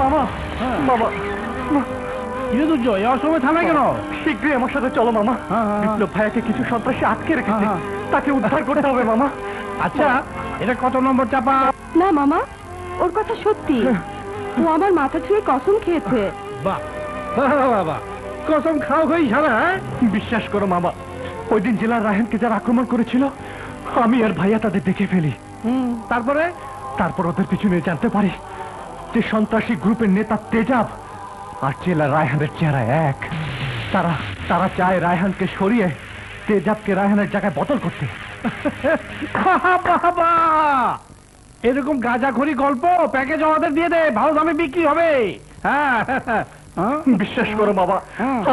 মামা মামা কিরে দুর্জয় অসময় থানায় কেন? শীঘ্রই আমার সাথে চলো মামা। হ্যাঁ, হ্যাঁ, বিপ্লব ভাইয়াকে কিছু সন্ত্রাসী আটকে রেখেছে। হ্যাঁ, তাকে উদ্ধার করতে হবে মামা। আচ্ছা এটা কত নম্বর চাপা? না মামা ওর কথা সত্যি। ও আমার মাথা ছুঁয়ে কসম খেয়েছে। বাহ বাহ, বাহ, বাহ। কসম খাও হই সারা হ্যাঁ? বিশ্বাস করো মামা। ওই দিন জেলার রাহেনকে যারা আক্রমণ করেছিল আমি আর ভাইয়া তাদের দেখে ফেলি। হুম, তারপরে? তারপর ওদের পিছনে জানতে পারি। যে সন্ত্রাসী গ্রুপের নেতা তেজাব আর জেলা রায়হানের চেহারা এক। তারা তারা চায় রায়হানকে সরিয়ে তেজাবকে রায়হানের জায়গায় বদল করতে। বাবা এরকম গাঁজাখড়ি গল্প প্যাকেজ আমাদের দিয়ে দে ভালো দামে বিক্রি হবে। হ্যাঁ হ্যাঁ? বিশ্বাস করো বাবা।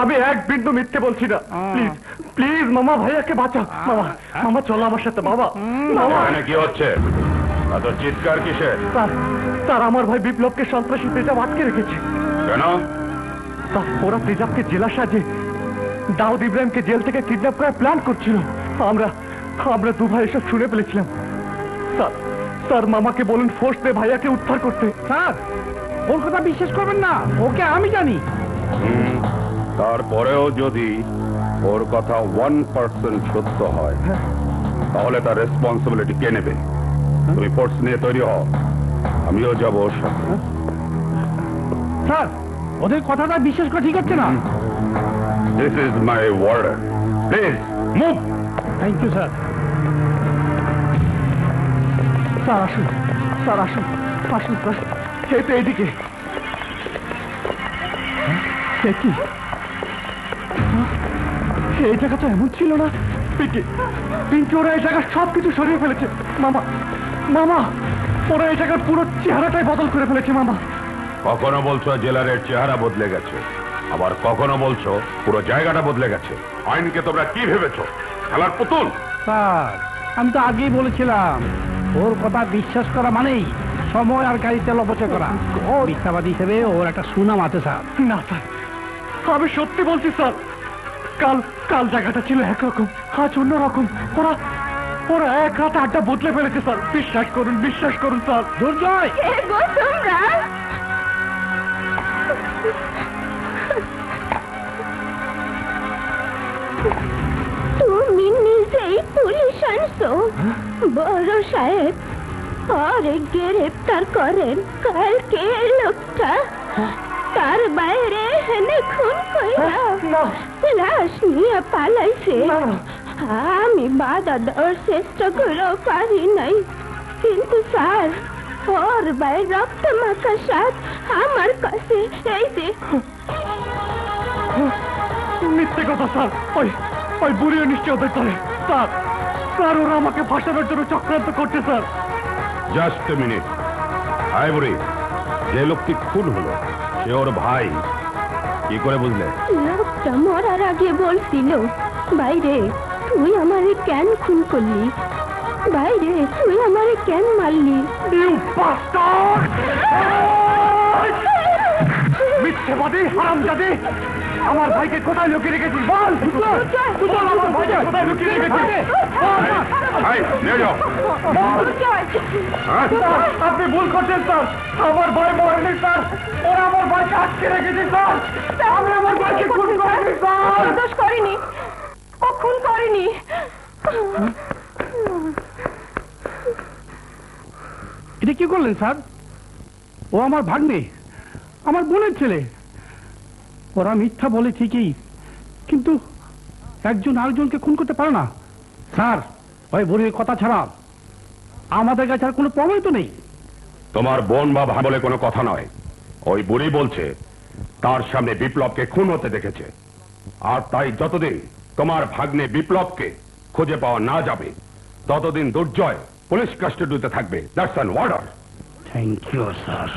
আমি এক বিন্দু মিথ্যে বলছি না। প্লিজ প্লিজ মামা ভাইয়াকে বাঁচা মামা মামা চলো আমার সাথে বাবা মামা। কি হচ্ছে? এত চিৎকার কিসের? স্যার স্যার আমার ভাই বিপ্লবকে সন্ত্রাসী তেজাব আটকে রেখেছে। কেন? স্যার ওরা তেজাবকে জেলা সাজে দাউদ ইব্রাহিমকে জেল থেকে কিডন্যাপ করার প্ল্যান করছিল। আমরা আমরা দু ভাই এসব শুনে ফেলেছিলাম। স্যার স্যার মামাকে বলুন ফোর্স দে ভাইয়াকে উদ্ধার করতে। স্যার ওর কথা বিশ্বাস করবেন না। ওকে আমি জানি। হুম, তারপরেও যদি ওর কথা ওয়ান পার্সেন্ট সত্য হয় তাহলে তার রেসপন্সিবিলিটি কে নেবে? তুমি ফোর্স নিয়ে তৈরি হও। আমিও যাব ওর সাথে। স্যার ওদের কথাটা বিশ্বাস করা ঠিক হচ্ছে না। This is my order please move thank you sir sir আসুন। স্যার আসুন। আসুন স্যার। এই তো এইদিকে। হ্যাঁ? কি? হ্যাঁ? এই জায়গা তো এমন ছিল না। পিঙ্কি পিঙ্কি ওরা এই জায়গার সব কিছু সরিয়ে ফেলেছে। মামা মামা ওরা এই জায়গার পুরো চেহারাটাই বদল করে ফেলেছে মামা। কখনো বলছো জেলারের চেহারা বদলে গেছে আবার কখনো বলছো পুরো জায়গাটা বদলে গেছে। আইনকে তোমরা কি ভেবেছো? খেলার পুতুল? স্যার আমি তো আগেই বলেছিলাম ওর কথা বিশ্বাস করা মানেই সময় আর গাড়ি তেল অপচয় করা। মিথ্যাবাদী হিসেবে ওর একটা সুনাম আছে স্যার। না স্যার। আমি সত্যি বলছি স্যার কাল কাল জায়গাটা ছিল একরকম আজ অন্যরকম। ওরা ওরা এক রাতে আড্ডা বদলে ফেলেছে স্যার। বিশ্বাস করুন বিশ্বাস করুন স্যার। দুর্জয়! কে গো তোমরা? তুমি নিজেই পুলিশ আনছো। বড় সাহেব আরে করেন। কালকে লোকটা তার বাইরে এনে খুন কইরা লাশ নিয়ে পালাইছে। আমি বাধা দেওয়ার চেষ্টা করেও পারি নাই। কিন্তু স্যার ওর ভাই রক্ত মাখা সাত আমার কাছে এই যে মিথ্যে কথা স্যার। ওই ওই বুড়িও নিশ্চয় ওদের করে স্যার স্যার ওরা আমাকে ফাঁসানোর জন্য চক্রান্ত করছে স্যার। Just minute. আয় বুড়ি যে লোকটি খুন হলো সে ওর ভাই। কি করে বুঝলে? লোকটা মরার আগে বলছিল বাইরে তুই আমারে কেন খুন করলি? বাইরে তুই আমারে কেন মারলি? মিথ্যেবাদী হারামজাদি! আমার ভাইকে কোথায় লুকিয়ে রেখেছিস? বল! বল আমার ভাইকে কোথায় লুকিয়ে রেখেছিস? হ্যাঁ? আপনি ভুল করছেন স্যার। আমার ভাই মরেনি স্যার। ওরা আমার ভাইকে আটকে রেখেছে স্যার। আমি আমার ভাইকে খুন করেনি স্যার। এটা কি করলেন, স্যার? ও আমার ভাগ্নে, আমার বোনের ছেলে। ওরা মিথ্যা বলে ঠিকই, কিন্তু একজন আরেকজনকে খুন করতে পারে না। স্যার, ওই বুড়ির কথা ছাড়া আমাদের কাছে আর কোনো প্রমাণ তো নেই। তোমার বোন বা ভাই বলে কোনো কথা নয়। ওই বুড়ি বলছে, তার সামনে বিপ্লবকে খুন হতে দেখেছে। আর তাই যতদিন তোমার ভাগ্নে বিপ্লবকে খুঁজে পাওয়া না যাবে, ততদিন দুর্জয় পুলিশ কাস্টডিতে থাকবে। That's an order thank you sir